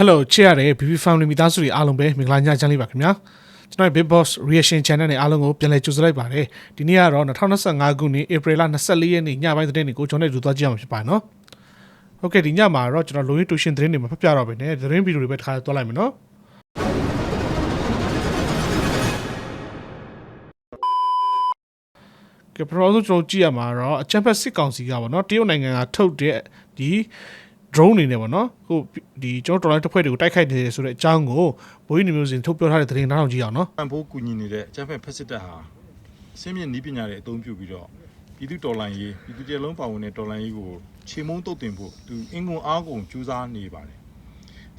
Hello ချစ်ရတဲ့ BB Family မိသားစုတွေအားလုံးပဲမင်္ဂလာညချမ်းလေးပါခင်ဗျာကျွန်တော်ရဲ့ Big Boss Reaction Channel နဲ့အားလုံးကိုပြန်လည်ကြိုဆိုလိုက်ပါတယ်ဒီနေ့ကတော့2025ခုနှစ် April 24ရက်နေ့ညပိုင်းသတင်းတွေကိုကျွန်တော်တို့သွားကြည့်အောင်ဖြစ်ပါနော်ဟုတ်ကဲ့ဒီညမှာတော့ကျွန်တော်လိုရင်းတူရှင်သတင်းတွေမှာဖတ်ပြတော့ပဲねသတင်းဗီဒီယိုတွေပဲတစ်ခါသွားလိုက်မယ်နော်ကဲပထမဆုံးကျွန်တော်ကြည့်ရမှာတော့အချမ်းဖက်စစ်ကောင်စီကပေါ့နော်တရုတ်နိုင်ငံကထုတ်တဲ့ဒီ drone အနေနဲ့ပေါ့နော်ဟိုဒီကျွန်တော်တော်လိုင်းတစ်ဖွဲ့တွေကိုတိုက်ခိုက်နေတယ်ဆိုတဲ့အကြောင်းကိုဘိုးကြီးနေမျိုးစင်ထုတ်ပြောထားတဲ့သတင်းနောက်အောင်ကြည့်အောင်နော်ပံ့ပိုးကူညီနေတဲ့အကြမ်းဖက်ဖက်စစ်တပ်ဟာစင်းမြင့်နီးပညာတွေအသုံးပြုပြီးတော့ပြည်သူတော်လှန်ရေးပြည်သူတရလုံးပါဝင်တဲ့တော်လှန်ရေးကိုခြေမုံတုတ်တင်ဖို့သူအင်ကုန်အားကုန်ကြိုးစားနေပါတယ်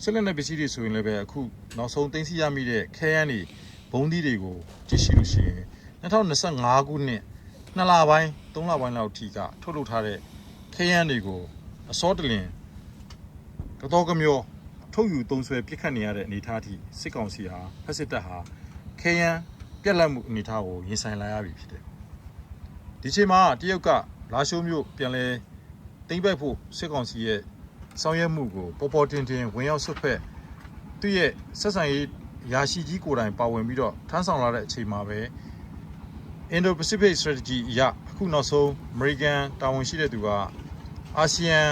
ဆက်လက်တဲ့ပစ္စည်းတွေဆိုရင်လည်းပဲအခုနောက်ဆုံးသိမ်းဆည်းရမိတဲ့ခဲယမ်းတွေဘုံသီးတွေကိုကြည့်ရှုလို့ရှိရင်2025ခုနှစ်နှစ်လပိုင်းသုံးလပိုင်းလောက်ထိကထုတ်လုပ်ထားတဲ့ခဲယမ်းတွေကိုအစောတလင် တော်တော်ကမျောထုတ်ယူသုံးဆွဲပြစ်ခတ်နေရတဲ့အနေအထားအထိစစ်ကောင်စီဟာဖက်စစ်တပ်ဟာခဲယမ်းပြက်လက်မှုအနေအထားကိုရင်ဆိုင်လာရပြီဖြစ်တယ်။ဒီချိန်မှာတရုတ်ကလာရှိုးမြို့ပြန်လဲသိမ့်ပိုက်ဖို့စစ်ကောင်စီရဲ့ဆောင်ရွက်မှုကိုပေါ်ပေါ်တင်တင်ဝင်ရောက်ဆွတ်ဖက်သူ့ရဲ့ဆက်ဆံရေးရာရှိကြီးကိုယ်တိုင်ပါဝင်ပြီးတော့ထမ်းဆောင်လာတဲ့အချိန်မှာပဲ Indo-Pacific Strategy အရအခုနောက်ဆုံး American တာဝန်ရှိတဲ့သူက ASEAN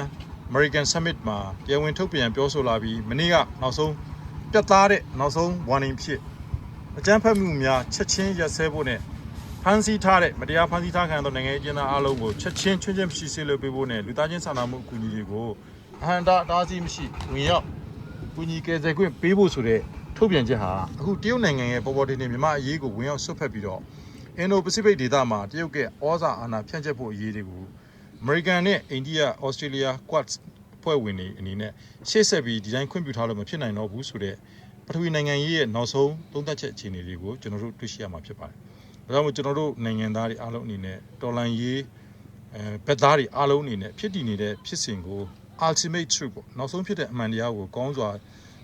American Summit မှာတရားဝင်ထုတ်ပြန်ပြောဆိုလာပြီးမနေ့ကနောက်ဆုံးပြတ်သားတဲ့နောက်ဆုံး warning ဖြစ်အကြမ်းဖက်မှုများချက်ချင်းရပ်စဲဖို့နဲ့ဖမ်းဆီးထားတဲ့မတရားဖမ်းဆီးထားခံရသောနိုင်ငံရေးကျင်းသားအလုံးကိုချက်ချင်းချွင်းချင်းမရှိစေလို့ပေးဖို့နဲ့လူသားချင်းစာနာမှုအကူအညီတွေကိုအဟံတာအတားအဆီးမရှိဝင်ရောက်ကူညီကယ်ဆယ်ခွင့်ပေးဖို့ဆိုတဲ့ထုတ်ပြန်ချက်ဟာအခုတရုတ်နိုင်ငံရဲ့ပေါ်ပေါ်တင်တင်မြန်မာအရေးကိုဝင်ရောက်ဆွတ်ဖက်ပြီးတော့ Indo-Pacific ဒေသမှာတရုတ်ကဩဇာအာဏာဖြန့်ကျက်ဖို့အရေးတွေကို American နဲ့ India, Australia, Quad ဖွဲ့ဝင်တွေအနေနဲ့ရှေ့ဆက်ပြီးဒီတိုင်းခွင့်ပြုထားလို့မဖြစ်နိုင်တော့ဘူးဆိုတော့ပထဝီနိုင်ငံရေးရဲ့နောက်ဆုံးသုံးသပ်ချက်အခြေအနေတွေကိုကျွန်တော်တို့တွေ့ရှိရမှာဖြစ်ပါတယ်။ဒါကြောင့်မို့ကျွန်တော်တို့နိုင်ငံသားတွေအားလုံးအနေနဲ့တော်လန်ရေးအဲဘက်သားတွေအားလုံးအနေနဲ့ဖြစ်တည်နေတဲ့ဖြစ်စဉ်ကို ultimate truth ပေါ့နောက်ဆုံးဖြစ်တဲ့အမှန်တရားကိုကောင်းစွာ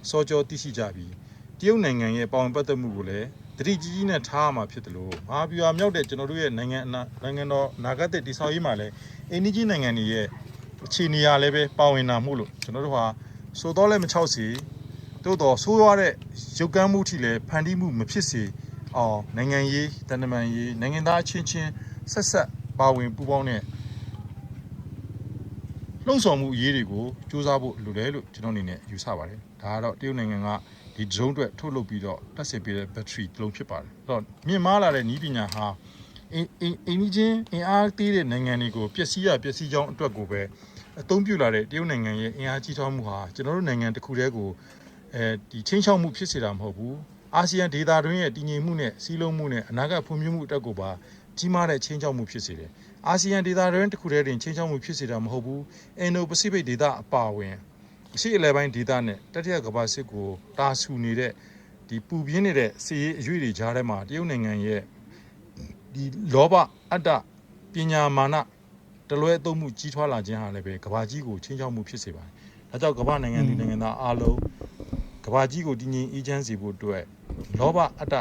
စောကြောသိရှိကြပြီးတရုတ်နိုင်ငံရဲ့ပါဝင်ပတ်သက်မှုကိုလည်းတတိကြီးကြီးနဲ့ထားရမှာဖြစ်တယ်လို့မဟာဗျူဟာမြောက်တဲ့ကျွန်တော်တို့ရဲ့နိုင်ငံအနာနိုင်ငံတော်နာဂတ်တဲ့တည်ဆောက်ရေးမှာလည်းအင်းကြီးနိုင်ငံတွေရဲ့အခြေအနေရလည်းပဲပါဝင်တာမှုလို့ကျွန်တော်တို့ဟာဆိုတော့လည်းမချောက်စီတိုးတော့ဆိုးရွားတဲ့ရုပ်ကမ်းမှုထိလည်းဖန်တီးမှုမဖြစ်စေအောင်နိုင်ငံရေးတန်တမန်ရေးနိုင်ငံသားအချင်းချင်းဆက်ဆက်ပါဝင်ပူးပေါင်းတဲ့လှုံ့ဆော်မှုအရေးတွေကိုစူးစမ်းဖို့လိုတယ်လို့ကျွန်တော်အနေနဲ့ယူဆပါတယ်ဒါကတော့တရုတ်နိုင်ငံက ဒီ drone အတွက်ထုတ်လုပ်ပြီးတော့တက်ဆင်ပေးတဲ့ battery တစ်လုံးဖြစ်ပါတယ်အဲ့တော့မြင့်မားလာတဲ့နည်းပညာဟာအင်းအင်းအင်းချင်းအင်အားသေးတဲ့နိုင်ငံတွေကိုပျက်စီးရပျက်စီးကြောင်းအတွက်ကိုပဲအသုံးပြုလာတဲ့တရုတ်နိုင်ငံရဲ့အင်အားကြီးထွားမှုဟာကျွန်တော်တို့နိုင်ငံတစ်ခုတည်းကိုအဲဒီချင်းချောက်မှုဖြစ်စေတာမဟုတ်ဘူးအာဆီယံဒေသတွင်းရဲ့တည်ငြိမ်မှုနဲ့စီးလုံးမှုနဲ့အနာဂတ်ဖွံ့ဖြိုးမှုအတွက်ကိုပါကြီးမားတဲ့ချင်းချောက်မှုဖြစ်စေတယ်အာဆီယံဒေသတွင်းတစ်ခုတည်းတင်ချင်းချောက်မှုဖြစ်စေတာမဟုတ်ဘူးအင်ဒိုပစိဖိတ်ဒေသအပါအဝင် အရှေ့အလယ်ပိုင်းဒေသနဲ့တတိယကမ္ဘာစစ်ကိုတာဆူနေတဲ့ဒီပူပြင်းနေတဲ့စီရေးအရွေတွေကြားထဲမှာတရုတ်နိုင်ငံရဲ့ဒီလောဘအတ္တပညာမာနတလွဲအသုံးမှုကြီးထွားလာခြင်းဟာလည်းပဲကဘာကြီးကိုချင်းချောက်မှုဖြစ်စေပါတယ်။ဒါကြောင့်ကမ္ဘာနိုင်ငံဒီနိုင်ငံသားအားလုံးကဘာကြီးကိုတည်ငြိမ်အေးချမ်းစေဖို့အတွက်လောဘအတ္တ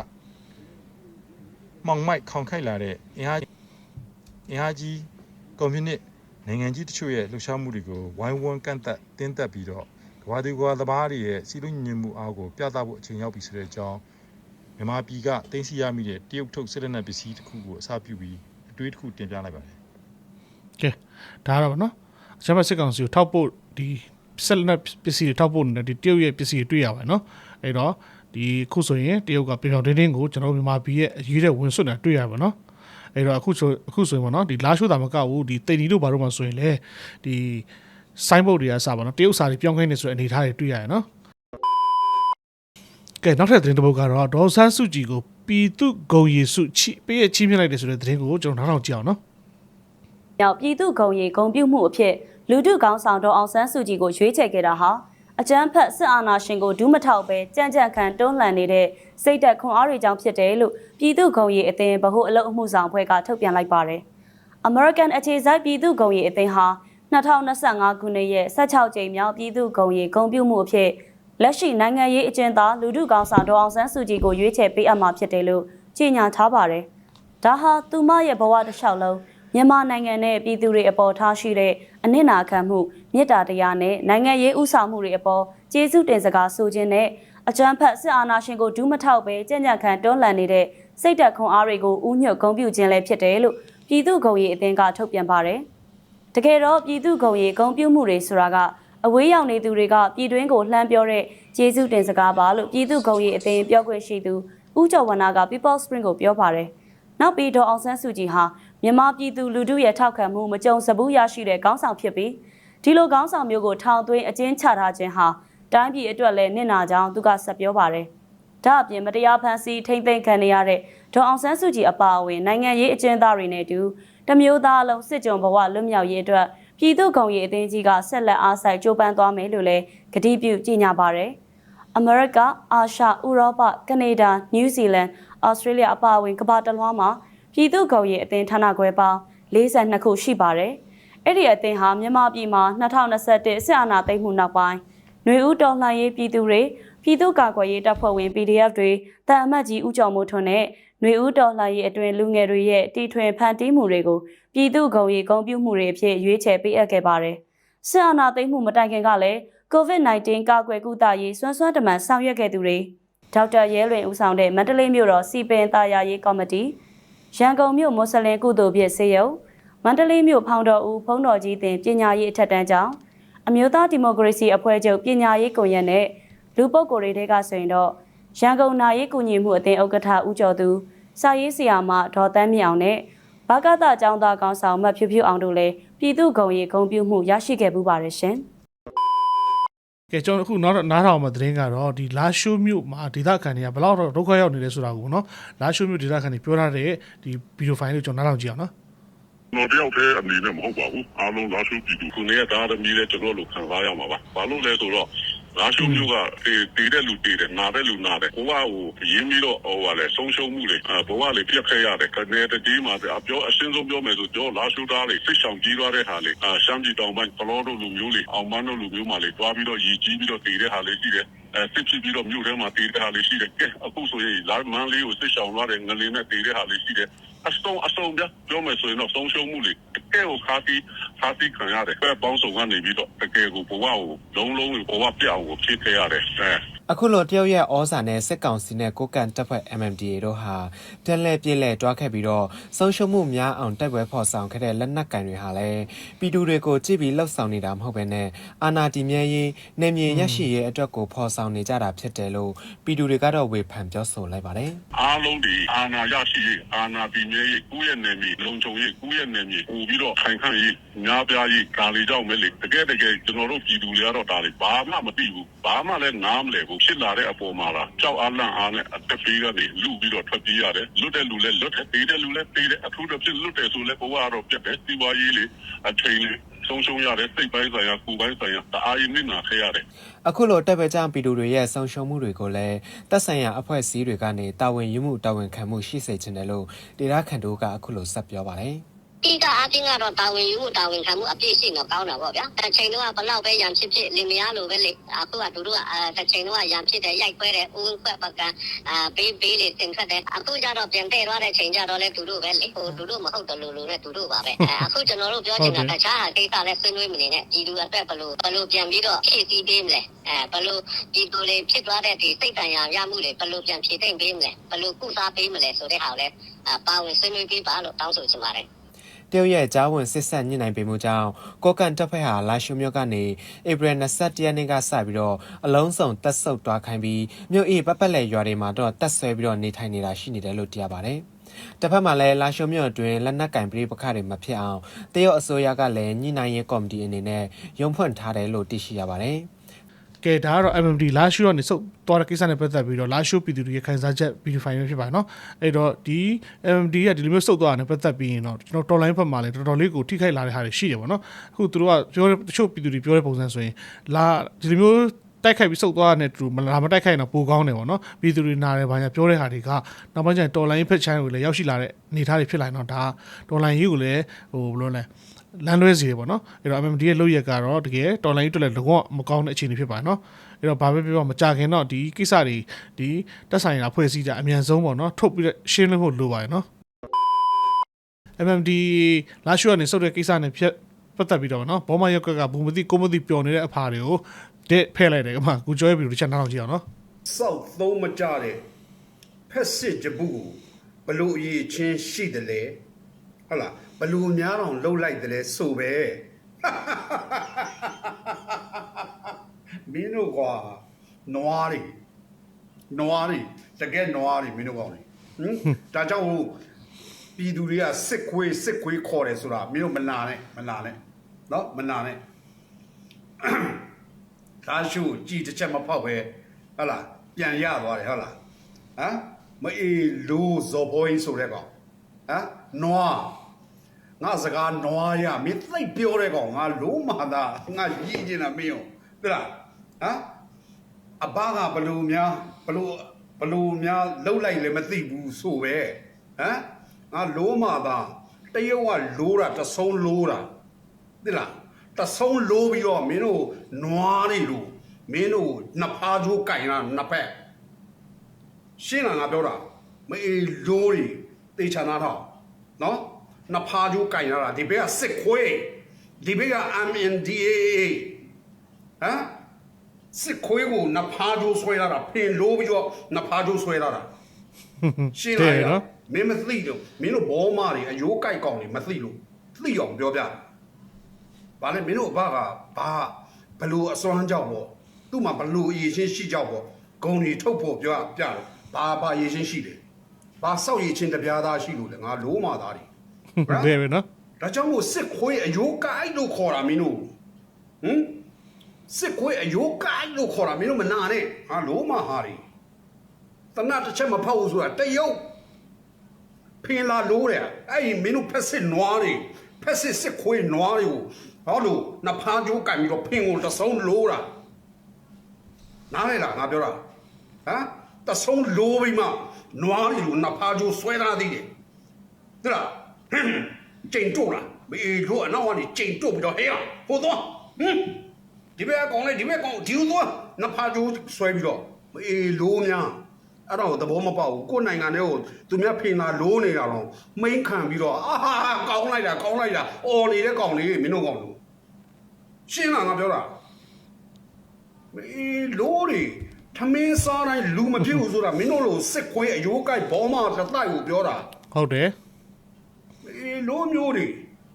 မောင်မိုက်ခေါင်ခိုက်လာတဲ့အင်အားအင်အားကြီးကွန်မြူနစ် နိုင်ငံကြီးတချို့ရဲ့လှုပ်ရှားမှုတွေကိုဝိုင်းဝန်းကန့်သက်တင်းသက်ပြီးတော့ကဘာသူကဘာသမားတွေရဲ့စီးလုံးညီညွတ်မှုအားကိုပြသဖို့အချိန်ရောက်ပြီဆိုတဲ့အကြောင်းမြန်မာပြည်ကတင်းစီရမိတဲ့တရုတ်ထုတ်စစ်လက်နက်ပစ္စည်းတစ်ခုကိုအစပြုပြီးအတွေးတစ်ခုတင်ပြလိုက်ပါတယ်ကဲဒါကတော့ဗောနော်အချမ်းဖက်စစ်ကောင်စီကိုထောက်ဖို့ဒီဆက်လက်နက်ပစ္စည်းတွေထောက်ဖို့နေတဲ့ဒီတရုတ်ရဲ့ပစ္စည်းတွေတွေ့ရပါတယ်နော်အဲ့တော့ဒီခုဆိုရင်တရုတ်ကပြောင်ပြောင်တင်းတင်းကိုကျွန်တော်တို့မြန်မာပြည်ရဲ့အရေးတဲ့ဝင်ဆွတ်နေတာတွေ့ရပါတော့ အဲ့တော့အခုဆိုအခုဆိုရင်ဗောနော်ဒီလာရှိုးတာမကဘူးဒီတိတ်နီတို့ဘာလို့မှဆိုရင်လေဒီဆိုင်းဘုတ်တွေကစပါတော့တရုတ်စာတွေပြောင်းခိုင်းနေဆိုတဲ့အနေအထားတွေတွေ့ရတယ်နော်ကဲနောက်ထပ်သတင်းတစ်ပုဒ်ကတော့ဒေါ်ဆန်းစုကြည်ကိုပြည်သူဂုံရီစုချိပေးရချင်းပြလိုက်တယ်ဆိုတဲ့သတင်းကိုကျွန်တော်နောက်ထောင်ကြည့်အောင်နော်ရောက်ပြည်သူ့ဂုံရီဂုံပြုမှုအဖြစ်လူထုကောင်းဆောင်တော်အောင်ဆန်းစုကြည်ကိုရွေးချယ်ခဲ့တာဟာ အကြမ်းဖက်စစ်အာဏာရှင်ကိုဒူးမထောက်ပဲကြံ့ကြံ့ခံတွန်းလှန်နေတဲ့စိတ်သက်ခွန်အားတွေကြောင့်ဖြစ်တယ်လို့ပြည်သူ့ဂုံရီအသင်းဗဟုအလုပ်အမှုဆောင်အဖွဲ့ကထုတ်ပြန်လိုက်ပါတယ်။ American အခြေစိုက်ပြည်သူ့ဂုံရီအသင်းဟာ2025ခုနှစ်ရဲ့16ကြိမ်မြောက်ပြည်သူ့ဂုံရီဂုံပြုမှုအဖြစ်လက်ရှိနိုင်ငံရေးအကျဉ်းသားလူထုကောင်းဆောင်တော်အောင်ဆန်းစုကြည်ကိုရွေးချယ်ပေးအပ်မှာဖြစ်တယ်လို့ကြေညာထားပါတယ်။ဒါဟာသူမရဲ့ဘဝတစ်လျှောက်လုံး မြန်မာနိုင်ငံနဲ့ပြည်သူတွေအပေါ်ထားရှိတဲ့အနစ်နာခံမှုမေတ္တာတရားနဲ့နိုင်ငံရေးဥဆောင်မှုတွေအပေါ်ကျေးဇူးတင်စကားဆိုခြင်းနဲ့အကြမ်းဖက်စစ်အာဏာရှင်ကိုဒူးမထောက်ပဲကြံ့ကြံ့ခံတွန်းလှန်နေတဲ့စိတ်တက်ခွန်အားတွေကိုဥညွတ်ဂုဏ်ပြုခြင်းလည်းဖြစ်တယ်လို့ပြည်သူ့ဂုဏ်ရည်အသင်းကထုတ်ပြန်ပါတယ်။တကယ်တော့ပြည်သူ့ဂုဏ်ရည်ဂုဏ်ပြုမှုတွေဆိုတာကအဝေးရောက်နေသူတွေကပြည်တွင်းကိုလှမ်းပြောတဲ့ကျေးဇူးတင်စကားပါလို့ပြည်သူ့ဂုဏ်ရည်အသင်းပြောခွင့်ရှိသူဦးကျော်ဝဏ္ဏက People Spring ကိုပြောပါတယ်။နောက်ပြီးဒေါ်အောင်ဆန်းစုကြည်ဟာ မြန်မာပြည်သူလူထုရဲ့ထောက်ခံမှုမကြုံစဘူးရရှိတဲ့ခေါင်းဆောင်ဖြစ်ပြီးဒီလိုခေါင်းဆောင်မျိုးကိုထောင်သွင်းအကျဉ်းချထားခြင်းဟာတိုင်းပြည်အတွက်လည်းနစ်နာကြောင်းသူကဆက်ပြောပါတယ်။ဒါအပြင်မတရားဖန်ဆီးထိမ့်သိမ်းခံနေရတဲ့ဒေါ်အောင်ဆန်းစုကြည်အပါအဝင်နိုင်ငံရေးအကျဉ်းသားတွေနဲ့အတူတမျိုးသားလုံးစစ်ကြုံဘဝလွတ်မြောက်ရေးအတွက်ပြည်သူ့ဂုဏ်ရည်အသင်းကြီးကဆက်လက်အားစိုက်ကြိုးပမ်းသွားမယ်လို့လည်းကတိပြုကြေညာပါတယ်။အမေရိက၊အာရှ၊ဥရောပ၊ကနေဒါ၊နယူးဇီလန်၊ဩစတြေးလျအပါအဝင်ကမ္ဘာတစ်လွှားမှာ ပြည်သူ့ဂုဏ်ရည်အသင်းဌာနခွဲပေါင်း42ခုရှိပါတယ်။အဲ့ဒီအသင်းဟာမြန်မာပြည်မှာ2021စစ်အာဏာသိမ်းမှုနောက်ပိုင်းຫນွေဦးတော်လှန်ရေးပြည်သူတွေပြည်သူ့ကာကွယ်ရေးတပ်ဖွဲ့ဝင် PDF တွေတန်အမတ်ကြီးဦးကျော်မိုးထွန်းနဲ့ຫນွေဦးတော်လှန်ရေးအတွင်လူငယ်တွေရဲ့တီထွင်ဖန်တီးမှုတွေကိုပြည်သူ့ဂုဏ်ရည်ဂုဏ်ပြုမှုတွေအဖြစ်ရွေးချယ်ပေးအပ်ခဲ့ပါတယ်။စစ်အာဏာသိမ်းမှုမတိုင်ခင်ကလည်း COVID-19 ကာကွယ်ကုသရေးစွမ်းစွမ်းတမန်ဆောင်ရွက်ခဲ့သူတွေဒေါက်တာရဲလွင်ဦးဆောင်တဲ့မန္တလေးမြို့တော်စီပင်တာယာရေးကော်မတီ ရန်ကုန်မြို့မွတ်စလင်ကုသိုလ်ပြည့်စေယုံမန္တလေးမြို့ဖောင်တော်ဦးဖုံးတော်ကြီးတင်ပညာရေးအထက်တန်းကျောင်းအမျိုးသားဒီမိုကရေစီအဖွဲ့ချုပ်ပညာရေးကွန်ရက်နဲ့လူပုဂ္ဂိုလ်တွေကဆိုရင်တော့ရန်ကုန်နာရေးကူညီမှုအသင်းဥက္ကဋ္ဌဦးကျော်သူစာရေးဆရာမဒေါ်တန်းမြောင်နဲ့ဘာကသကျောင်းသားကောင်းဆောင်မတ်ဖြူဖြူအောင်တို့လည်းပြည်သူ့ဂုဏ်ရေးဂုဏ်ပြုမှုရရှိခဲ့ပူပါတယ်ရှင်။ ကဲကျွန်တော်အခုနောက်တော့နားထောင်မှာသတင်းကတော့ဒီလာရှိုးမြို့မှာဒေသခံတွေကဘယ်လောက်တော့ဒုက္ခရောက်နေလဲဆိုတာကိုနော်လာရှိုးမြို့ဒေသခံတွေပြောထားတဲ့ဒီဗီဒီယိုဖိုင်လေးကိုကျွန်တော်နားထောင်ကြည့်အောင်နော်ကျွန်တော်တယောက်တည်းအနေနဲ့မဟုတ်ပါဘူးအားလုံးလာရှုပြည်သူခုနေ့ကဒါသမီးလည်းကျွန်တော်တို့ခံစားရမှာပါဘာလို့လဲဆိုတော့ လာရှုမျိုးကတေးတေးတဲ့လူတေးတယ်နာတဲ့လူနာတယ်ဘဝကိုရင်းပြီးတော့ဟိုပါလေဆုံးရှုံးမှုတွေအဲဘဝလေးပြတ်ခဲ့ရတယ်ကနေတည်းမှာအပြောအရှင်းဆုံးပြောမယ်ဆိုကြောလာရှုသားလေးစိတ်ဆောင်ကြီးသွားတဲ့ဟာလေးအာရှမ်းပြည်တောင်ပိုင်းဘလောတို့လူမျိုးလေးအောင်မန်းတို့လူမျိုးမှလေးတွားပြီးတော့ရည်ကြီးပြီးတော့တေးတဲ့ဟာလေးရှိတယ်အဲစစ်ဖြစ်ပြီးတော့မြို့ထဲမှာတေးတဲ့ဟာလေးရှိတယ်ကဲအခုဆိုရင်လာမန်းလေးကိုစစ်ဆောင်သွားတဲ့ငလေးနဲ့တေးတဲ့ဟာလေးရှိတယ် အစုံအစုံပြပြောမယ်ဆိုရင်တော့ဆုံးရှုံးမှုတွေတကယ်ကိုခါတီးခါတီးခံရတယ်ပဲပေါင်းစုံကနေပြီးတော့တကယ်ကိုဘဝကိုလုံးလုံးဘဝပြောင်းကိုဖြစ်ခဲ့ရတယ်အဲအခုလိုတရုတ်ရဲ့ဩဇာနဲ့စစ်ကောင်စီနဲ့ကိုကန်တပ်ဖွဲ့ MMDA တို့ဟာပြန်လဲပြေးလဲတွားခဲ့ပြီးတော့ဆုံးရှုံးမှုများအောင်တိုက်ပွဲဖော်ဆောင်ခဲ့တဲ့လက်နက်ကင်တွေဟာလည်းပြည်သူတွေကိုကြည့်ပြီးလှုပ်ဆောင်နေတာမဟုတ်ဘဲနဲ့အာဏာတည်မြဲရေးနေမြေရရှိရေးအတွက်ကိုဖော်ဆောင်နေကြတာဖြစ်တယ်လို့ပြည်သူတွေကတော့ဝေဖန်ပြောဆိုလိုက်ပါတယ်အားလုံးဒီအာနာရရှိရေးအာနာပြည်မြဲရေးကိုယ့်ရဲ့နယ်မြေလုံခြုံရေးကိုယ့်ရဲ့နယ်မြေပို့ပြီးတော့ခိုင်ခန့်ရေးများပြားရေးဒါလေးကြောင့်ပဲလေတကယ်တကယ်ကျွန်တော်တို့ပြည်သူတွေကတော့ဒါလေးဘာမှမသိဘူးဘာမှလည်းနားမလဲဘူးဖြစ်လာတဲ့အပေါ်မှာလားကြောက်အားလန့်အားနဲ့အသက်ပေးကနေလူပြီးတော့ထွက်ပြေးရတယ်လွတ်တဲ့လူလည်းလွတ်တယ်တေးတဲ့လူလည်းတေးတယ်အထူးသဖြင့်လွတ်တယ်ဆိုလည်းဘဝကတော့ပြတ်တယ်စီးပွားရေးလေအချိန်လေး ဆုံးရှုံးရတယ်စိတ်ပိုင်းဆိုင်ရာကိုယ်ပိုင်းဆိုင်ရာတအားရင်းနေတာခဲ့ရတယ်အခုလိုတပ်ပဲကြောင့်ပြည်သူတွေရဲ့ဆုံးရှုံးမှုတွေကိုလည်းတပ်ဆိုင်ရာအဖွဲ့အစည်းတွေကနေတာဝန်ယူမှုတာဝန်ခံမှုရှိစေချင်တယ်လို့ဒေတာခန်တို့ကအခုလိုဆက်ပြောပါတယ် တိကအချင်းကတော့တာဝန်ယူမှုတာဝန်ခံမှုအပြည့်ရှိတော့ကောင်းတာပေါ့ဗျာတစ်ချိန်တော့ဘလောက်ပဲရံဖြစ်ဖြစ်လင်မယားလိုပဲလေအခုကတို့တို့ကတစ်ချိန်တော့ရံဖြစ်တယ်ရိုက်ခွဲတယ်ဦးခွက်ပကံအာဘေးဘေးလေးတင်ခတ်တယ်အခုကျတော့ပြန်တဲ့သွားတဲ့ချိန်ကျတော့လေတို့တို့ပဲလေဟိုတို့တို့မဟုတ်တယ်လို့လို့နဲ့တို့တို့ပါပဲအခုကျွန်တော်တို့ပြောချင်တာတခြားကိစ္စလည်းဆွေးနွေးမနေနဲ့ဒီလူအတွက်ဘလို့ဘလို့ပြန်ပြီးတော့ဖြည့်ဆည်းပေးမလဲအဲဘလို့ဒီလိုလေးဖြစ်သွားတဲ့ဒီစိတ်တန်ရာရမှုတွေဘလို့ပြန်ဖြည့်သိမ့်ပေးမလဲဘလို့ကုစားပေးမလဲဆိုတဲ့ဟာကိုလည်းပါဝင်ဆွေးနွေးပေးပါလို့တောင်းဆိုချင်ပါတယ် တရုတ်ရဲ့ကြားဝင်စစ်ဆက်ညှိနှိုင်းပေးမှုကြောင့်ကော့ကန်တပ်ဖွဲ့ဟာလာရှုမြို့ကနေဧပြီ21ရက်နေ့ကစပြီးတော့အလုံးစုံတက်ဆုပ်တွားခိုင်းပြီးမြို့အေးပတ်ပတ်လည်ရွာတွေမှာတော့တက်ဆွဲပြီးတော့နေထိုင်နေတာရှိနေတယ်လို့သိရပါတယ်။တစ်ဖက်မှာလည်းလာရှုမြို့အတွင်းလက်နက်ကင်ပြည်ပခတွေမဖြစ်အောင်တရုတ်အစိုးရကလည်းညှိနှိုင်းရေးကော်မတီအနေနဲ့ရုံးဖွင့်ထားတယ်လို့သိရှိရပါတယ်။ ကဲဒါကတော့ MMD လာရှိုးကနေစုပ်သွားတဲ့ကိစ္စနဲ့ပတ်သက်ပြီးတော့လာရှိုးပြည်သူတွေရဲ့ခံစားချက်ဗီဒီယိုဖိုင်ပဲဖြစ်ပါတယ်နော်အဲ့တော့ဒီ MMD ကဒီလိုမျိုးစုပ်သွားတာနဲ့ပတ်သက်ပြီးရင်တော့ကျွန်တော်တော်လိုင်းဘက်မှာလည်းတော်တော်လေးကိုထိခိုက်လာတဲ့ဟာတွေရှိတယ်ပေါ့နော်အခုသူတို့ကပြောတဲ့တချို့ပြည်သူတွေပြောတဲ့ပုံစံဆိုရင်လာဒီလိုမျိုးတိုက်ခိုက်ပြီးစုပ်သွားတဲ့တူမလားမတိုက်ခိုက်ရင်တော့ပိုကောင်းတယ်ပေါ့နော်ပြည်သူတွေနားတယ်ဘာညာပြောတဲ့ဟာတွေကနောက်ပိုင်းကျရင်တော်လိုင်းဖက်ချိုင်းကိုလည်းရောက်ရှိလာတဲ့အနေအထားတွေဖြစ်လာရင်တော့ဒါတော်လိုင်းရေးကိုလည်းဟိုဘယ်လိုလဲ လမ်းလွဲစီတယ်ပေါ့နော်အဲ့တော့ MMD ရဲ့လုပ်ရက်ကတော့တကယ်တော်လိုင်းရေးအတွက်လည်းလုံးဝမကောင်းတဲ့အခြေအနေဖြစ်ပါတယ်နော်အဲ့တော့ဘာပဲပြောမကြခင်တော့ဒီကိစ္စတွေဒီတက်ဆိုင်ရာဖွဲ့စည်းကြအမြန်ဆုံးပေါ့နော်ထုတ်ပြီးတော့ရှင်းလင်းဖို့လိုပါတယ်နော် MMD လာရှိုးကနေစုပ်တဲ့ကိစ္စနဲ့ဖြစ်ပတ်သက်ပြီးတော့နော်ဘောမရောက်ကကဘူမသိကိုမသိပျော်နေတဲ့အဖာတွေကိုတဲ့ဖဲ့လိုက်တယ်ကမှကိုကျော်ရဲ့ဗီဒီယိုတစ်ချက်နားထောင်ကြည့်အောင်နော်စောက်သုံးမကြတဲ့ဖက်စစ်ကြဘူးကိုဘလို့အရေးချင်းရှိတယ်လေဟုတ်လား ဘလို့များတော့လှုပ်လိုက်တယ်လေဆိုပဲမင်းတို့ကွာနွားတွေနွားတွေတကယ်နွားတွေမင်းတို့ကောင်းတွေဟင်ဒါကြောင့်ဟိုပြည်သူတွေကစစ်ခွေးစစ်ခွေးခေါ်တယ်ဆိုတာမင်းတို့မနာနဲ့မနာနဲ့နော်မနာနဲ့ဒါရှုကြည်တစ်ချက်မဖောက်ပဲဟုတ်လားပြန်ရသွားတယ်ဟုတ်လားဟမ်မအေးလူဇော်ဘိုင်းဆိုတဲ့ကောင်ဟမ်နွား ငါစကားနွားရမင်းသိပ်ပြောတဲ့ကောင်ငါလုံးမာတာငါရည်ကျင်တာမင်းရောဟုတ်လားဟမ်အဘကဘလူများဘလူဘလူများလှုပ်လိုက်လည်းမသိဘူးဆိုပဲဟမ်ငါလုံးမာတာတရုတ်ကလိုးတာတဆုံးလိုးတာသိလားတဆုံးလိုးပြီးတော့မင်းတို့နွားတွေလို့မင်းတို့နှစ်ဖားချိုးကြိုင်တာနှစ်ဖက်ရှင်းလားငါပြောတာမအေးလိုးတွေတေချာနာတော့နော် နှစ်ဖားချိုးကြိုင်ရတာဒီဘက်ကစစ်ခွေးဒီဘက်က MNDAA ဟမ်စစ်ခွေးကိုနှစ်ဖားချိုးဆွဲလာတာဖင်လိုးပြီးတော့နှစ်ဖားချိုးဆွဲလာတာရှင်းလားတဲ့နော်မင်းမသိတော့မင်းတို့ဘောမတွေအယိုးကြိုက်ကောင်တွေမသိလို့သိအောင်ပြောပြဘာလဲမင်းတို့အဘကဘာဘလို့အစွမ်းကြောက်ပေါ့သူ့မှာဘလို့အရေးချင်းရှိကြောက်ပေါ့ဂုံတွေထုတ်ဖို့ပြောပြတယ်ဘာဘာအရေးချင်းရှိတယ်ဘာစောက်ရည်ချင်းတပြားသားရှိလို့လေငါလိုးမာသားတွေ တဲ့ပဲနော်ဒါကြောင့်မို့စစ်ခွေးအယိုးကိုက်လို့ခေါ်တာမင်းတို့ဟမ်စစ်ခွေးအယိုးကိုက်လို့ခေါ်တာမင်းတို့မနာနဲ့ဟာလိုးမာဟာတွေတနတ်တစ်ချက်မဖောက်ဘူးဆိုတာတရုတ်ဖင်လာလို့တဲ့အဲ့ဒီမင်းတို့ဖက်စစ်နွားတွေဖက်စစ်စစ်ခွေးနွားတွေကိုဟောလို့နှစ်ဖားကြိုးကန်ပြီးတော့ဖင်ကိုတဆုံးလို့တာနားလေလားငါပြောတာဟမ်တဆုံးလို့ပြီးမှနွားတွေကိုနှစ်ဖားကြိုးဆွဲထားသေးတယ်သိလားဟမ် ကျိန်တို့လားမေးလို့အနောက်ကနေကျိန်တို့ပြီးတော့ဟေးရဟိုသွားဟမ်ဒီဘက်ကောင်လေဒီဘက်ကောင်ဒီလိုသွားနှစ်ဖားကြိုးဆွဲပြီးတော့မေးလို့များအဲ့တော့သဘောမပေါက်ဘူးကိုယ်နိုင်ငံထဲကိုသူများဖင်လာလိုးနေတာတော့မိန်ခံပြီးတော့အာဟာဟာကောင်းလိုက်တာကောင်းလိုက်တာအော်နေတဲ့ကောင်လေးမင်းတို့ကောင်လို့ရှင်းလားငါပြောတာမေးလိုးတွေထမင်းစားတိုင်းလူမဖြစ်ဘူးဆိုတာမင်းတို့လိုစစ်ခွေးအယိုးကိုက်ဘောမတစ်တိုက်ကိုပြောတာဟုတ်တယ် အေးလိုမျိုးတွေ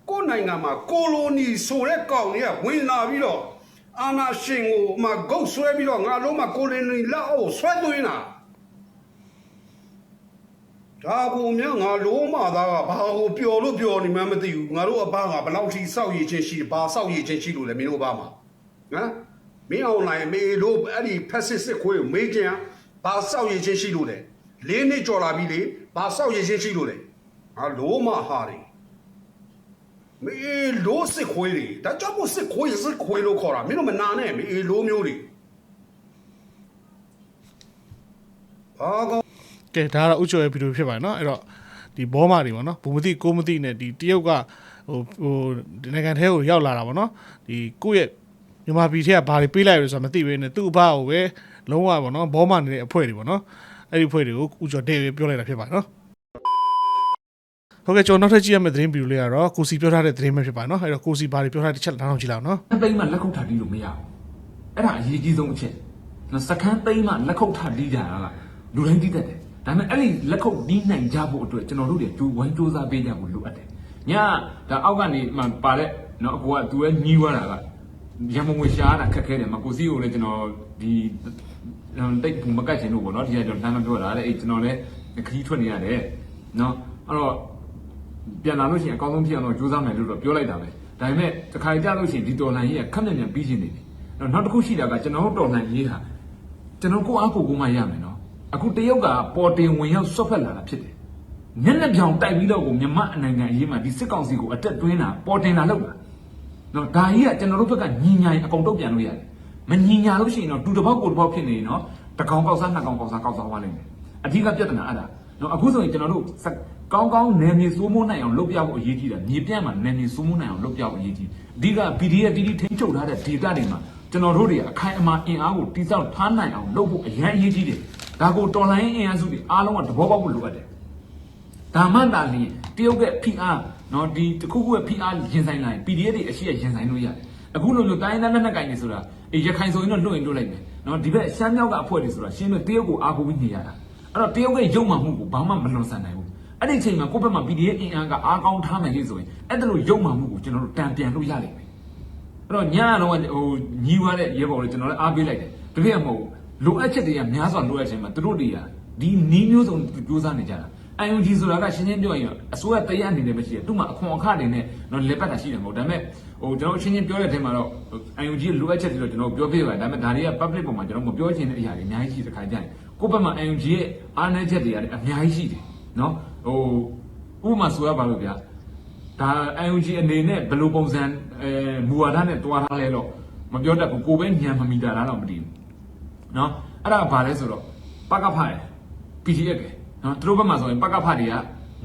ကိုယ်နိုင်ငံမှာကိုလိုနီဆိုတဲ့ကောင်တွေကဝင်လာပြီးတော့အာနာရှင်ကိုအမဂုတ်ဆွဲပြီးတော့ငါလုံးမှာကိုလိုနီလက်အောက်ဆွဲသွင်းတာဒါကိုမြငါလုံးမသားကဘာကိုပျော်လို့ပျော်နေမှန်းမသိဘူးငါတို့အဘကဘယ်လောက်ထိစောက်ရည်ချင်းရှိဘာစောက်ရည်ချင်းရှိလို့လဲမင်းတို့အဘမှာဟမ်မင်းအွန်လိုင်းမေးလို့အဲ့ဒီဖက်စစ်စစ်ခွေးကိုမေးကြံဘာစောက်ရည်ချင်းရှိလို့လဲလေးနှစ်ကြော်လာပြီလေဘာစောက်ရည်ချင်းရှိလို့လဲ ငါလုံးမဟာတယ်မေးလို့စစ်ခွေးတွေဒါကြောင့်မို့စစ်ခွေးစစ်ခွေးလို့ခေါ်တာမင်းတို့မနာနဲ့မေးလို့မျိုးတွေဘာကောကဲဒါကတော့ဥချိုရဲ့ဗီဒီယိုဖြစ်ပါတယ်နော်အဲ့တော့ဒီဘောမာတွေပေါ့နော်ဘူမသိကိုမသိနဲ့ဒီတရုတ်ကဟိုဟိုဒီနိုင်ငံထဲကိုရောက်လာတာပေါ့နော်ဒီကိုယ့်ရဲ့မြန်မာပြည်ထဲကဘာတွေပေးလိုက်ရလဲဆိုတာမသိဘဲနဲ့သူ့အဘကိုပဲလုံးဝပေါ့နော်ဘောမာနေတဲ့အဖွဲ့တွေပေါ့နော်အဲ့ဒီအဖွဲ့တွေကိုဥချိုတဲ့ပြောလိုက်တာဖြစ်ပါတယ်နော် ဟုတ်ကဲ့ကျွန်တော်နောက်ထပ်ကြည့်ရမယ့်သတင်းဗီဒီယိုလေးကတော့ကိုစီပြောထားတဲ့သတင်းပဲဖြစ်ပါတယ်နော်အဲ့တော့ကိုစီဘာတွေပြောထားတဲ့တစ်ချက်နားထောင်ကြည့်လောက်နော်သိမ်းမှလက်ခုပ်ထားပြီးလို့မရဘူးအဲ့ဒါအရေးကြီးဆုံးအချက်နော်စကန်သိမ်းမှလက်ခုပ်ထားပြီးကြတာကလူတိုင်းသိတတ်တယ်ဒါပေမဲ့အဲ့ဒီလက်ခုပ်ပြီးနိုင်ကြဖို့အတွက်ကျွန်တော်တို့တွေကြိုးဝိုင်းစူးစမ်းပေးကြဖို့လိုအပ်တယ်ညာဒါအောက်ကနေမှပါတဲ့နော်အကူကသူရဲ့ညီးွားတာကရမုံငွေရှားတာခက်ခဲတယ်မကိုစီကိုလည်းကျွန်တော်ဒီတိတ်ဘူးမကတ်ချင်လို့ပေါ့နော်ဒီကကျွန်တော်တမ်းမပြောတာလေအဲ့ကျွန်တော်လည်းခရီးထွက်နေရတယ်နော်အဲ့တော့ ပြန်လာလို့ရှိရင်အကောင်းဆုံးဖြစ်အောင်တော့ကြိုးစားမယ်လို့တော့ပြောလိုက်တာပဲဒါပေမဲ့တစ်ခါကြလို့ရှိရင်ဒီတော်လှန်ရေးကခက်မြန်မြန်ပြီးရှင်နေပြီအဲ့တော့နောက်တစ်ခုရှိတာကကျွန်တော်တို့တော်လှန်ရေးဟာကျွန်တော်ကိုယ့်အားကိုယ်ကိုမှရမယ်နော်အခုတရုတ်ကပေါ်တင်ဝင်ရောက်ဆွတ်ဖက်လာတာဖြစ်တယ်မျက်နှာပြောင်တိုက်ပြီးတော့ကိုမြမအနိုင်ငံအရေးမှာဒီစစ်ကောင်စီကိုအတက်တွင်းတာပေါ်တင်လာလောက်တာနော်ဒါကြီးကကျွန်တော်တို့ဘက်ကညီညာရင်အကုန်တုတ်ပြန်လို့ရတယ်မညီညာလို့ရှိရင်တော့တူတစ်ပေါက်ကိုတစ်ပေါက်ဖြစ်နေရင်တော့တစ်ကောင်ကောက်စားနှစ်ကောင်ကောက်စားကောက်စားသွားလိမ့်မယ်အဓိကပြဿနာအဲ့ဒါနော်အခုဆိုရင်ကျွန်တော်တို့စ ကောင်းကောင်းနယ်မြေစိုးမိုးနိုင်အောင်လုပ်ပြဖို့အရေးကြီးတယ်မြေပြန့်မှာနယ်မြေစိုးမိုးနိုင်အောင်လုပ်ပြဖို့အရေးကြီးအဓိက PDF တီးတီးထိန်းချုပ်ထားတဲ့ဒေသတွေမှာကျွန်တော်တို့တွေအခိုင်အမာအင်အားကိုတိစောက်ထားနိုင်အောင်လုပ်ဖို့အရန်အရေးကြီးတယ်ဒါကိုတော်လိုင်းအင်အားစုတွေအားလုံးကသဘောပေါက်ဖို့လိုအပ်တယ်ဒါမှသာလျှင်တရုတ်ရဲ့ဖိအားနော်ဒီတခုခုရဲ့ဖိအားရင်ဆိုင်လာရင် PDF တွေအရှိရရင်ဆိုင်လို့ရတယ်အခုလိုမျိုးတိုင်းသားလက်နက်ကင်နေဆိုတာအေးရခိုင်ဆိုရင်တော့လွတ်ရင်လွတ်လိုက်မယ်နော်ဒီဘက်ရှမ်းမြောက်ကအဖွဲ့တွေဆိုတာရှင်းလို့တရုတ်ကိုအားကိုးပြီးနေရတာအဲ့တော့တရုတ်ရဲ့ရုံမှမှုကိုဘာမှမလွန်ဆန်နိုင်ဘူး အဲ့ဒီအချိန်မှာကိုယ့်ဘက်မှာ PDF အင်အားကအားကောင်းထားမယ်လို့ဆိုရင်အဲ့ဒါလိုရုပ်မှမှုကိုကျွန်တော်တို့တန်ပြန်လို့ရလိမ့်မယ်အဲ့တော့ညကတော့ဟိုညီဝါတဲ့ရဲဘော်တွေကျွန်တော်လည်းအားပေးလိုက်တယ်တကယ်မဟုတ်လိုအပ်ချက်တွေကများစွာလိုအပ်ခြင်းမှာသူတို့တွေကဒီနီးမျိုးစုံစူးစမ်းနေကြတာ IUG ဆိုတာကရှင်းရှင်းပြောရင်အစိုးရတရားအနေနဲ့မရှိတယ်သူ့မှာအခွန်အခတွေနဲ့တော့လက်ပတ်တာရှိတယ်မဟုတ်ဒါပေမဲ့ဟိုကျွန်တော်ရှင်းရှင်းပြောတဲ့အထက်မှာတော့ IUG လိုအပ်ချက်တွေတော့ကျွန်တော်ပြောပြပါတယ်ဒါပေမဲ့ဒါတွေက public ပုံမှာကျွန်တော်မပြောချင်တဲ့အရာတွေအများကြီးရှိတဲ့ခါကျရင်ကိုယ့်ဘက်မှာ IUG ရဲ့အားနည်းချက်တွေကလည်းအများကြီးရှိတယ်နော် ဟိုဥပမာဆိုရပါလို့ဗျာဒါ IUG အနေနဲ့ဘယ်လိုပုံစံအဲမူဝါဒနဲ့တွားထားလဲတော့မပြောတတ်ဘူးကိုယ်ပဲညံမမီတာလားတော့မသိဘူးနော်အဲ့ဒါကဘာလဲဆိုတော့ပကဖရယ် PDF ပဲနော်သူတို့ဘက်မှာဆိုရင်ပကဖတွေက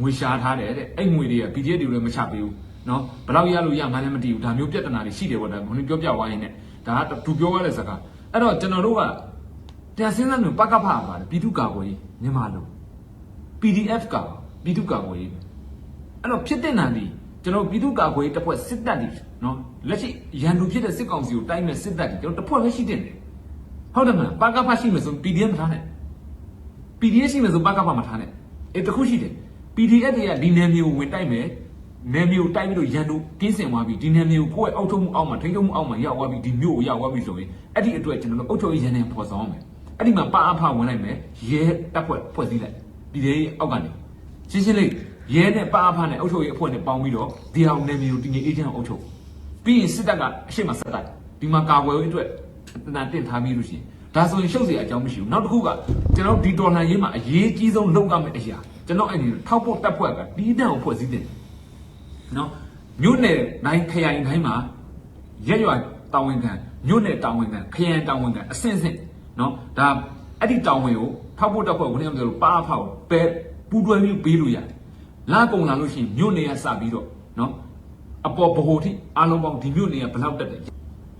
ငွေရှာထားတယ်တဲ့အဲ့ငွေတွေက PDF တွေလည်းမချပေးဘူးနော်ဘယ်တော့ရလို့ရမှန်းလည်းမသိဘူးဒါမျိုးပြဿနာတွေရှိတယ်ပေါ့ဒါဘုန်းကြီးပြောပြသွားရင်လည်းဒါကသူပြောရတဲ့စကားအဲ့တော့ကျွန်တော်တို့ကပြန်စဉ်းစားလို့ပကဖကပါတယ်ပြည်သူ့ကာကွယ်ရေးမြန်မာလို့ PDF က ပြည်သူ့ကာကွယ်ရေးအဲ့တော့ဖြစ်တဲ့နာဒီကျွန်တော်ပြည်သူ့ကာကွယ်ရေးတစ်ဖွဲ့စစ်တပ်တွေနော်လက်ရှိရန်သူဖြစ်တဲ့စစ်ကောင်စီကိုတိုင်းမဲ့စစ်တပ်တွေကျွန်တော်တစ်ဖွဲ့ပဲရှိတဲ့တယ်ဟုတ်တယ်မလားပကဖရှိမယ်ဆို PDF မထားနဲ့ PDF ရှိမယ်ဆိုပကဖမထားနဲ့အဲတခုရှိတယ် PDF တွေကဒီနယ်မြေကိုဝင်တိုက်မယ်နယ်မြေကိုတိုက်ပြီးတော့ရန်သူကင်းစင်သွားပြီဒီနယ်မြေကိုကိုယ့်ရဲ့အောက်ထုံးမှုအောက်မှာထိန်းချုပ်မှုအောက်မှာရောက်သွားပြီဒီမြို့ကိုရောက်သွားပြီဆိုရင်အဲ့ဒီအတွက်ကျွန်တော်တို့အုပ်ချုပ်ရေးရန်နေပေါ်ဆောင်အောင်မယ်အဲ့ဒီမှာပါအဖဝင်လိုက်မယ်ရဲတပ်ဖွဲ့ဖွဲ့စည်းလိုက်ပြည်သေးအောက်ကနေ ရှင်းရှင်းလေးရဲနဲ့ပအဖနဲ့အုပ်ချုပ်ရေးအဖွဲ့နဲ့ပေါင်းပြီးတော့ဒီအောင်နယ်မြေကိုတင်ငင်အေဂျင့်ကိုအုပ်ချုပ်ပြီးရင်စစ်တပ်ကအရှိမဆက်တိုက်ဒီမှာကာကွယ်ရေးအတွက်တနတင်ထားပြီးလို့ရှိရင်ဒါဆိုရင်ရှုပ်စရာအကြောင်းမရှိဘူးနောက်တစ်ခုကကျွန်တော်ဒီတော်လှန်ရေးမှာအရေးကြီးဆုံးလုပ်ရမယ့်အရာကျွန်တော်အဲ့ဒီထောက်ပို့တပ်ဖွဲ့ကတီးတန့်ကိုဖွဲ့စည်းတယ်နော်မြို့နယ်နိုင်ခရိုင်တိုင်းမှာရက်ရွာတာဝန်ခံမြို့နယ်တာဝန်ခံခရိုင်တာဝန်ခံအဆင့်ဆင့်နော်ဒါအဲ့ဒီတာဝန်ကိုထောက်ပို့တပ်ဖွဲ့ဝင်ရမလို့ပါအဖောက်ပဲ ပူတွဲပြီးပေးလို့ရတယ်လကုန်လာလို့ရှိရင်မြို့နယ်ကစပြီးတော့နော်အပေါ်ဗဟိုထိအားလုံးပေါင်းဒီမြို့နယ်ကဘလောက်တက်တယ်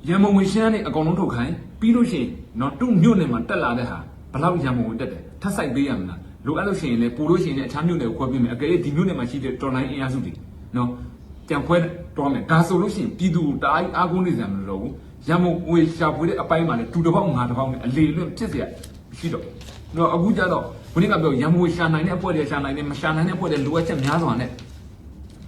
ရန်မုံဝင်ရှမ်းနဲ့အကောင်လုံးထုတ်ခိုင်းပြီးလို့ရှိရင်နော်သူ့မြို့နယ်မှာတက်လာတဲ့ဟာဘလောက်ရန်မုံဝင်တက်တယ်ထပ်ဆိုင်ပေးရမလားလိုအပ်လို့ရှိရင်လည်းပို့လို့ရှိရင်လည်းအခြားမြို့နယ်ကိုခွဲပေးမယ်အကယ်၍ဒီမြို့နယ်မှာရှိတဲ့တော်လိုင်းအင်အားစုတွေနော်ကြံခွဲတော်မယ်ဒါဆိုလို့ရှိရင်ပြည်သူတအားအားကိုးနေစရာမလိုတော့ဘူးရန်မုံဝင်ရှာဖွေတဲ့အပိုင်းမှာလည်းတူတစ်ပေါက်ငါတစ်ပေါက်နဲ့အလေလွင့်ဖြစ်စရာရှိတော့နော်အခုကြတော့ ဘုရင်ကပြောရမုံရှာနိုင်တဲ့အပွဲတွေရှာနိုင်တယ်မရှာနိုင်တဲ့အပွဲတွေလိုအပ်ချက်များစွာနဲ့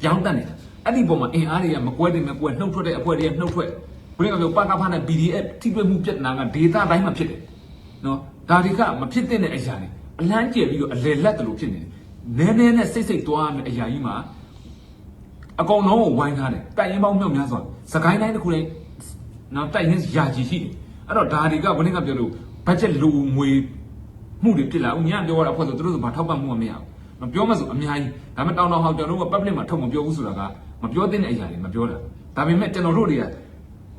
ကြောင်းတက်နေတာအဲ့ဒီပုံမှာအင်အားတွေကမကွဲတယ်မကွဲနှုတ်ထွက်တဲ့အပွဲတွေကနှုတ်ထွက်ဘုရင်ကပြောပါကဖားနဲ့ PDF ထိတွေ့မှုပြဿနာကဒေတာတိုင်းမှာဖြစ်တယ်နော်ဒါတွေကမဖြစ်တဲ့အရာတွေအလန်းကျယ်ပြီးတော့အလေလက်တယ်လို့ဖြစ်နေတယ်နည်းနည်းနဲ့စိတ်စိတ်သွားမယ်အရာကြီးမှာအကောင်လုံးကိုဝိုင်းထားတယ်တိုက်ရင်ပေါင်းမြောက်များစွာစကိုင်းတိုင်းတစ်ခုလေးနော်တိုက်ရင်ရာကြီးရှိတယ်အဲ့တော့ဒါတွေကဘယ်နည်းကပြောလို့ဘတ်ဂျက်လူငွေ မှုတွေဖြစ်လာဦးညပြောရတာဖွဲ့ဆိုသူတို့ဆိုဘာထောက်ပံ့မှုမမရဘူးမပြောမှဆိုအများကြီးဒါပေမဲ့တောင်းတောင်းဟောက်ကျွန်တော်တို့က public မှာထုတ်မပြောဘူးဆိုတာကမပြောတဲ့အရာတွေမပြောတာဒါပေမဲ့ကျွန်တော်တို့တွေက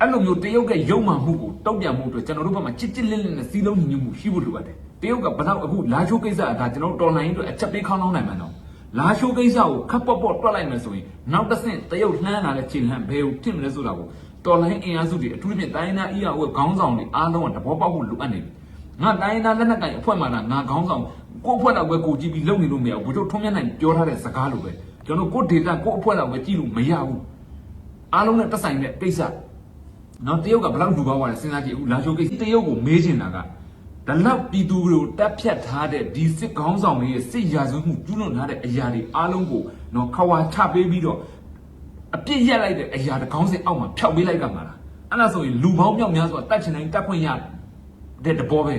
အဲ့လိုမျိုးတရုတ်ရဲ့ရုံမှန်မှုကိုတုံ့ပြန်မှုအတွက်ကျွန်တော်တို့ဘက်မှာချစ်ချစ်လစ်လစ်နဲ့စီးလုံးညီညွတ်မှုရှိဖို့လိုအပ်တယ်တရုတ်ကဘလောက်အခုလာချိုးကိစ္စကဒါကျွန်တော်တို့တော်လိုင်းအတွက်အချက်ပေးခေါင်းလောင်းနိုင်မှာတော့လာရှိုးကိစ္စကိုခပ်ပေါ့ပေါ့တွက်လိုက်မယ်ဆိုရင်နောက်တစ်ဆင့်တရုတ်လှမ်းလာတဲ့ခြေလှမ်းဘယ်ကိုဖြစ်မလဲဆိုတာကိုတော်လိုင်းအင်အားစုတွေအထူးသဖြင့်တိုင်းနာအီယာဝဲခေါင်းဆောင်တွေအားလုံးကသဘောပေါက်ဖို့လိုအပ်နေပြီ ငါတိုင်းနာလက်နက်ကိုင်အဖွဲ့မှလားငါခေါင်းဆောင်ကိုအဖွဲ့တော့ပဲကိုကြည့်ပြီးလုပ်နေလို့မရဘူးဘုတို့ထုံးမြတ်နိုင်ပြောထားတဲ့စကားလိုပဲကျွန်တော်ကိုဒေတာကိုအဖွဲ့တော့ပဲကြည့်လို့မရဘူးအားလုံးနဲ့တက်ဆိုင်တဲ့ကိစ္စနော်တရုတ်ကဘယ်လောက်ဒူပါသွားလဲစဉ်းစားကြည့်အခုလာရှိုးကိစ္စတရုတ်ကိုမေးချင်တာကဒါလောက်ပြည်သူတွေကိုတက်ဖြတ်ထားတဲ့ဒီစစ်ကောင်းဆောင်တွေရဲ့စစ်ရာဇဝတ်မှုကျူးလွန်ထားတဲ့အရာတွေအားလုံးကိုနော်ခဝါချပေးပြီးတော့အပြစ်ရက်လိုက်တဲ့အရာတကောင်းစင်အောက်မှာဖျောက်ပေးလိုက်ကမှာလားအဲ့ဒါဆိုရင်လူပေါင်းမြောက်များစွာတတ်ချင်တိုင်းတတ်ခွင့်ရတဲ့ တဘောပဲ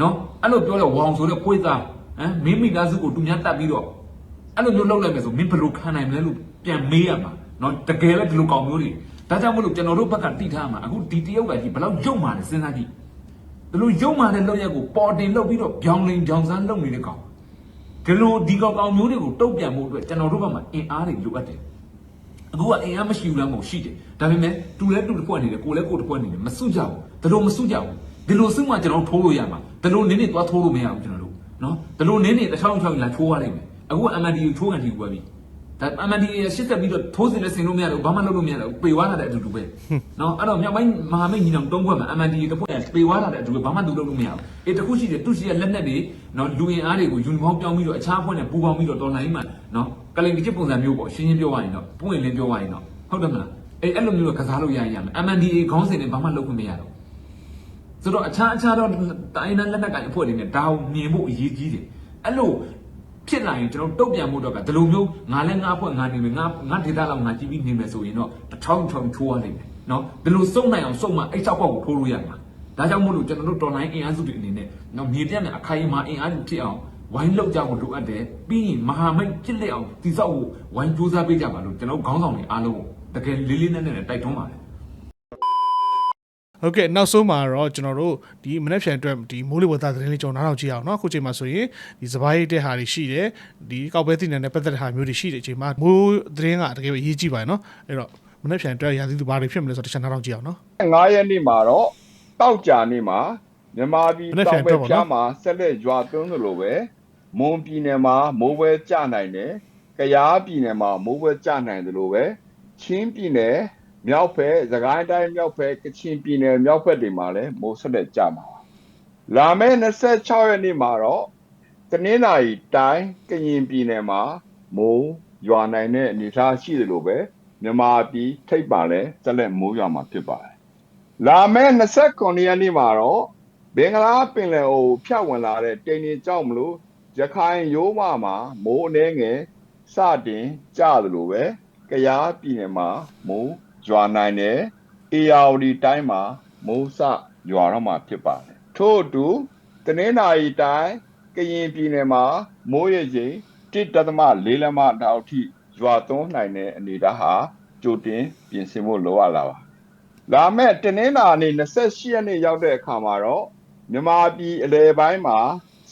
နော်အဲ့လိုပြောတဲ့ဝေါင်ဆိုတဲ့ကိုယ်သားဟမ်မင်းမိသားစုကိုသူများတတ်ပြီးတော့အဲ့လိုမျိုးလုပ်လိုက်မယ်ဆိုမင်းဘယ်လိုခံနိုင်မလဲလို့ပြန်မေးရမှာနော်တကယ်လည်းဒီလိုကောင်မျိုးတွေဒါကြောင့်မလို့ကျွန်တော်တို့ဘက်ကတိထားမှာအခုဒီတရုတ်ကကြီးဘယ်လောက်ရုပ်မာလဲစဉ်းစားကြည့်ဒီလိုရုံမာတဲ့လောက်ရက်ကိုပေါ်တင်လုပ်ပြီးတော့ပြောင်းလင်ကြောင်စမ်းလုပ်နေတဲ့ကောင်ဒီလိုဒီကောင်ကောင်မျိုးတွေကိုတုတ်ပြန်ဖို့အတွက်ကျွန်တော်တို့ဘက်မှာအင်အားတွေလိုအပ်တယ်အခုကအင်အားမရှိဘူးလားမဟုတ်ရှိတယ်ဒါပေမဲ့တူလဲတူတစ်ဖွဲ့နေတယ်ကိုလဲကိုတစ်ဖွဲ့နေတယ်မစွကြဘူးဒီလိုမစွကြဘူး ဒီလိုစွမှကျွန်တော်ထိုးလို့ရမှာဒီလိုနင်းနေသွားထိုးလို့မရဘူးကျွန်တော်တို့နော်ဒီလိုနင်းနေတစ်ချောင်းချောင်းလာထိုးရလိမ့်မယ်အခု MND ကိုထိုးကန်တီးပွဲပြီဒါ MND ရရှစ်သက်ပြီးတော့ထိုးစင်နဲ့ဆင်လို့မရတော့ဘာမှလုပ်လို့မရတော့ပေဝါလာတဲ့အတူတူပဲနော်အဲ့တော့မြောက်ပိုင်းမဟာမိတ်ညီနောင်တုံးခွက်မှာ MND တစ်ဖွဲ့ပေဝါလာတဲ့အတူတူဘာမှသူလုပ်လို့မရဘူးအေးတခုရှိတယ်သူရှိတဲ့လက်နက်တွေနော်လူအင်အားတွေကိုယူနီဖောင်းပြောင်းပြီးတော့အခြားအဖွဲ့နဲ့ပူးပေါင်းပြီးတော့တော်လိုင်းမှာနော်ကလိန်တစ်ချက်ပုံစံမျိုးပေါ့ရှင်းရှင်းပြောရရင်တော့ပွင့်လင်းပြောရရင်တော့ဟုတ်တယ်မလားအေးအဲ့လိုမျိုးကစားလို့ရရင်ရမယ် MNDA ခေါင်းစဉ်နဲ့ဘာမှလုပ်ခွင့်မရတော့ ဆိုတော့အခြားအခြားတော့တိုင်းနဲ့လက်နက်ကိုင်အဖွဲ့တွေနဲ့ဒါကိုမြင်ဖို့အရေးကြီးတယ်အဲ့လိုဖြစ်လာရင်ကျွန်တော်တုတ်ပြန်မှုတော့ကဒီလိုမျိုးငါလဲငါအဖွဲ့ငါနေမယ်ငါငါဒေတာလောက်ငါကြည့်ပြီးနေမယ်ဆိုရင်တော့တစ်ထောင်ထောင်ထိုးရနိုင်တယ်နော်ဒီလိုစုံနိုင်အောင်စုံမှအဲ့၆ပေါက်ကိုထိုးလို့ရမှာဒါကြောင့်မို့လို့ကျွန်တော်တို့တော်လိုင်းအင်အားစုတွေအနေနဲ့နော်မြေပြတ်နဲ့အခိုင်အမာအင်အားတွေဖြစ်အောင်ဝိုင်းလောက်ကြဖို့လိုအပ်တယ်ပြီးရင်မဟာမိတ်ဖြစ်လက်အောင်တည်ဆောက်ဖို့ဝိုင်းကြိုးစားပေးကြပါလို့ကျွန်တော်တို့ခေါင်းဆောင်တွေအားလုံးကိုတကယ်လေးလေးနက်နက်နဲ့တိုက်တွန်းပါတယ် ဟုတ်ကဲ့နောက်ဆုံးမှာတော့ကျွန်တော်တို့ဒီမနေ့ဖြန်အတွက်ဒီမိုးလေဝသသတင်းလေးကျွန်တော်နားထောင်ကြည့်အောင်เนาะအခုချိန်မှာဆိုရင်ဒီစပိုင်းတဲ့ဟာတွေရှိတယ်ဒီကောက်ပဲသိနေတဲ့ပတ်သက်တဲ့ဟာမျိုးတွေရှိတဲ့အချိန်မှာမိုးသတင်းကတကယ်ပဲအရေးကြီးပါတယ်เนาะအဲ့တော့မနေ့ဖြန်အတွက်ရာသီသူဘာတွေဖြစ်မလဲဆိုတော့တစ်ချက်နားထောင်ကြည့်အောင်เนาะ 9ရက်နေ့မှာတော့တောက်ကြနေ့မှာမြန်မာပြည် မနေ့ဖြ တော န် င် အတွက် ဘက် ပေါ့ ဖြား နော် မှာဆက်လက်ရွာသွန်းသလိုပဲမွန်ပြည်နယ်မှာမိုးပွဲကျနိုင်တယ်။ကယားပြည်နယ်မှာမိုးပွဲကျနိုင်သလိုပဲချင်းပြည်နယ် မြောက်ဘက်သခိုင်းတိုင်းမြောက်ဘက်ကချင်ပြည်နယ်မြောက်ဘက်တွေမှာလည်းမိုးဆက်လက်ကျမှာပါ။လာမယ့်26ရက်နေ့မှာတော့တနင်္လာရီတိုင်းကရင်ပြည်နယ်မှာမိုးရွာနိုင်တဲ့အနေအထားရှိသလိုပဲမြန်မာပြည်ထိပ်ပါလည်းဆက်လက်မိုးရွာမှာဖြစ်ပါတယ်လာမယ့်29ရက်နေ့မှာတော့ဘင်္ဂလားပင်လယ်အိုဖြတ်ဝင်လာတဲ့တိမ်တွေကြောက်မလို့ရခိုင်ရိုးမမှာမိုးအနှဲငယ်စတင်ကြသလိုပဲကယားပြည်နယ်မှာမိုး ရွာနိုင်တယ်အေရဝတီတိုင်းမှာမိုးစရွာတော့မှာဖြစ်ပါတယ်ထို့အတူတနင်္သာရီတိုင်းကရင်ပြည်နယ်မှာမိုးရချိန်1.4လက်မတောက်ထိရွာသွန်းနိုင်တဲ့အနေအထားဟာကြိုတင်ပြင်ဆင်ဖို့လိုအပ်လာပါလာမယ့်တနင်္လာနေ့28ရက်နေ့ရောက်တဲ့အခါမှာတော့မြန်မာပြည်အလဲပိုင်းမှာ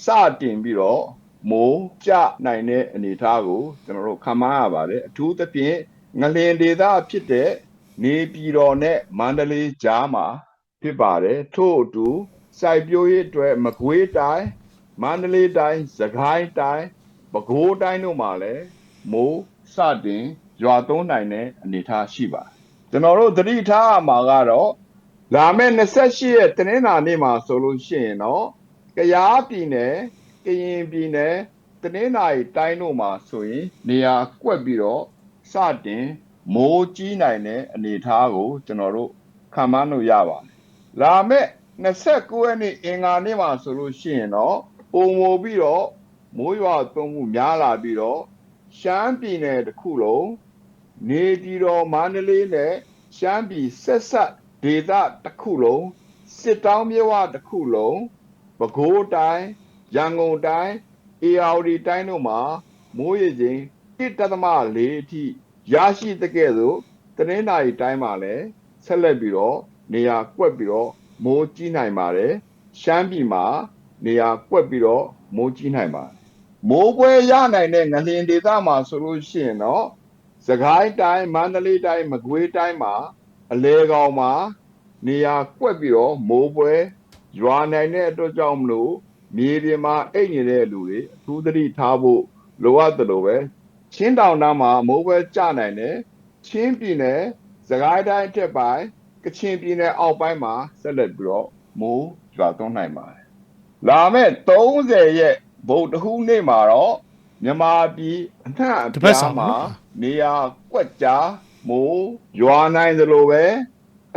စတင်ပြီးတော့မိုးကျနိုင်တဲ့အနေအထားကိုကျွန်တော်တို့ခန့်မှန်းရပါတယ်အထူးသဖြင့်ငလင်ဒေသဖြစ်တဲ့ နေပြည်တော်နဲ့မန္တလေးကြားမှာဖြစ်ပါတယ်ထို့အတူစိုက်ပျိုးရေးအတွက်မကွေးတိုင်းမန္တလေးတိုင်းစကိုင်းတိုင်းပဲခူးတိုင်းတို့မှာလည်းမိုးစတင်ရွာသွန်းနိုင်တဲ့အနေအထားရှိပါတယ်ကျွန်တော်တို့သတိထားရမှာကတော့လာမယ့်28ရက်တနင်္လာနေ့မှာဆိုလို့ရှိရင်တော့ကယားပြည်နယ်ကရင်ပြည်နယ်တနင်္လာရီတိုင်းတို့မှာဆိုရင်နေရာကွက်ပြီးတော့စတင် မိုးကြီးနိုင်တဲ့အနေအထားကို ကျွန်တော်တို့ခံမှန်းလို့ရပါတယ်လာမယ့်29ရက်နေ့အင်္ဂါနေ့မှာဆိုလို့ရှိရင်တော့ပုံမူပြီးတော့မိုးရွာသွန်းမှုများလာပြီးတော့ရှမ်းပြည်နယ်တစ်ခုလုံးနေပြည်တော်မန္တလေးနဲ့ရှမ်းပြည်ဆက်ဆက်ဒေသတစ်ခုလုံးစစ်တောင်းမြဝတစ်ခုလုံးပဲခူးတိုင်းရန်ကုန်တိုင်းအေရဝတီတိုင်းတို့မှာမိုးရေချိန်1.4အထိ ရရှိတဲ့ကဲ့သို့တနင်္လာရီတိုင်းမှာလည်းဆက်လက်ပြီးတော့နေရာကွက်ပြီးတော့မိုးကြီးနိုင်ပါတယ်ရှမ်းပြည်မှာနေရာကွက်ပြီးတော့မိုးကြီးနိုင်ပါတယ်မိုးပွဲရနိုင်တဲ့ငလျင်ဒေသမှာဆိုလို့ရှိရင်တော့စကိုင်းတိုင်းမန္တလေးတိုင်းမကွေးတိုင်းမှာအလဲကောင်မှာနေရာကွက်ပြီးတော့မိုးပွဲရွာနိုင်တဲ့အတွက်ကြောင့်မလို့မြေပြင်မှာအိတ်နေတဲ့လူတွေအထူးသတိထားဖို့လိုအပ်တယ်လို့ပဲ ချင်းတောင်တန်းမှာမိုးပွဲကျနိုင်တယ်ချင်းပြည်နယ်စကိုင်းတိုင်းအထက်ပိုင်းကချင်ပြည်နယ်အောက်ပိုင်းမှာဆက်လက်ပြီးတော့မိုးရွာသွန်းနိုင်ပါတယ်လာမယ့်30ရက်ဗုဒ္ဓဟူးနေ့မှာတော့မြန်မာပြည်အနှံ့အတစ်ပတ်ပြားဆောင်ပါမှာနော်နေရာကွက်ကြားမိုးရွာနိုင်သလိုပဲ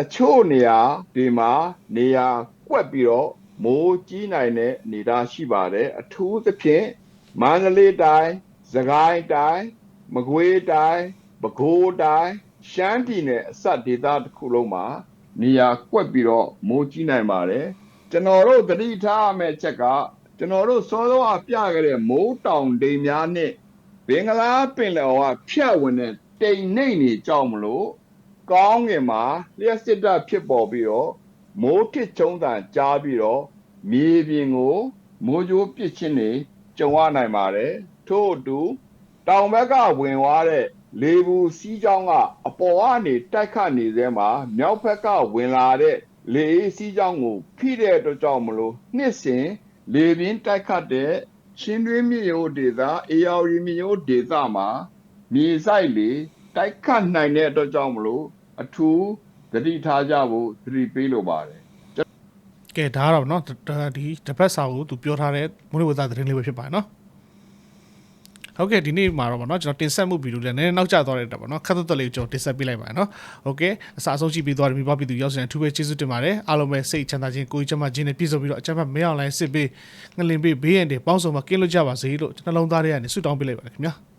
အချို့နေရာဒီမှာနေရာကွက်ပြီးတော့မိုးကြီးနိုင်တဲ့အနေအထားရှိပါတယ်အထူးသဖြင့်မန္တလေးတိုင်း စကိုင်းတိုင်းမကွေးတိုင်းပဲခူးတိုင်းရှမ်းပြည်နယ်အစပ်ဒေသတစ်ခုလုံးမှာနေရာကွက်ပြီးတော့မိုးကြီးနိုင်ပါတယ်ကျွန်တော်တို့သတိထားရမယ့်အချက်ကကျွန်တော်တို့စောစောအပြခဲ့တဲ့မိုးတောင်ဒိမ်များနဲ့ဘင်္ဂလားပင်လယ်အော်ကဖြတ်ဝင်တဲ့တိမ်နှိမ့်နေကြောက်မလို့ကောင်းငင်မှာလျှက်စစ်တပ်ဖြစ်ပေါ်ပြီးတော့မိုးထစ်ချုံတန်ကြားပြီးတော့မြေပြင်ကိုမိုးကြိုးပစ်ချင်းနေကြုံရနိုင်ပါတယ် ထို့အတူတောင်ဘက်ကဝင်သွားတဲ့လေဘူးစီးကြောင်းကအပေါ်ကနေတိုက်ခတ်နေသေးမှာမြောက်ဘက်ကဝင်လာတဲ့လေအေးစီးကြောင်းကိုဖိတဲ့အတွက်ကြောင့်မလို့နှစ်စဉ်လေပြင်းတိုက်ခတ်တဲ့ ချင်းတွင်းမြေရိုးဒေသအေယာဝတီမြေရိုးဒေသမှာမြေဆိုင်လေတိုက်ခတ်နိုင်တဲ့အတွက်ကြောင့်မလို့အထူးသတိထားကြဖို့သတိပေးလိုပါတယ် ကဲဒါကတော့เนาะဒီတစ်ပတ်စာကိုသူပြောထားတဲ့မိုးလေဝသသတင်းလေးပဲဖြစ်ပါတယ်เนาะ ဟုတ်ကဲ့ဒီနေ့မှာတော့ဗောနော်ကျွန်တော်တင်ဆက်မှုဗီဒီယိုလည်းနည်းနည်းနောက်ကျသွားတဲ့အတွက်ဗောနော်ခက်သွက်သွက်လေးကျွန်တော်တင်ဆက်ပေးလိုက်ပါမယ်နော်ဟုတ်ကဲ့အစားအဆုံးကြည့်ပြီးသွားတဲ့မိဘပြည်သူရောက်စင်အထူးပဲကျေးဇူးတင်ပါတယ်အားလုံးပဲစိတ်ချမ်းသာခြင်းကိုယ်ချမ်းသာခြင်းနဲ့ပြည့်စုံပြီးတော့အချမ်းသာမင်းအောင်လိုင်းစစ်ပေးငလင်ပေးဘေးရန်တွေပေါင်းစုံမှာကင်းလွတ်ကြပါစေလို့နှလုံးသားထဲကနေဆုတောင်းပေးလိုက်ပါတယ်ခင်ဗျာ။